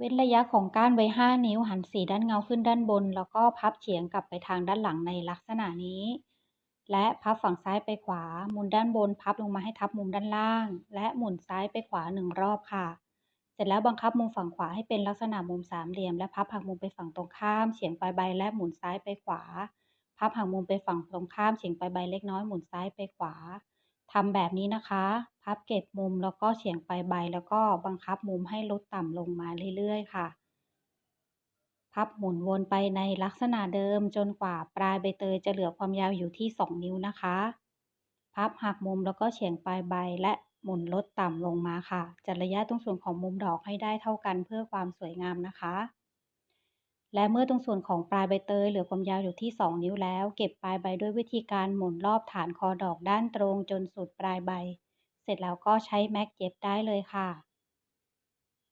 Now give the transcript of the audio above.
เว้นระยะของก้านไว้ 5 นิ้วหันสีด้านเงาขึ้นด้านบน แล้วก็พับเฉียงกลับไปทางด้านหลังในลักษณะนี้ และพับฝั่งซ้ายไปขวา หมุนด้านบน พับลงมาให้ทับมุมด้านล่าง และหมุนซ้ายไปขวา1รอบค่ะ เสร็จแล้วบังคับมุมฝั่งขวาให้เป็นลักษณะมุมสามเหลี่ยม และพับหักมุมไปฝั่งตรงข้ามเฉียงปลายใบและหมุนซ้ายไปขวา พับหักมุมไปฝั่งตรงข้ามเฉียงปลายใบเล็กน้อยหมุนซ้ายไปขวา ทำแบบนี้นะคะ พับเก็บมุมแล้วก็เฉียงปลายใบแล้วก็บังคับมุมให้ลดต่ำลงมาเรื่อยๆ ค่ะ พับหมุนวนไปในลักษณะเดิมจนกว่าปลายใบเตยจะเหลือความยาวอยู่ที่ 2 นิ้วนะคะ พับหักมุมแล้วก็เฉียงปลายใบและหมุนลดต่ำลงมาค่ะ จัดระยะตรงส่วนของมุมดอกให้ได้เท่ากันเพื่อความสวยงามนะคะ และเมื่อตรงส่วนของปลายใบเตยเหลือความยาวอยู่ที่ 2 นิ้วแล้ว เก็บปลายใบด้วยวิธีการหมุนรอบฐานคอดอกด้านตรงจนสุดปลายใบ เสร็จแล้วก็ใช้แม็กเย็บได้เลยค่ะ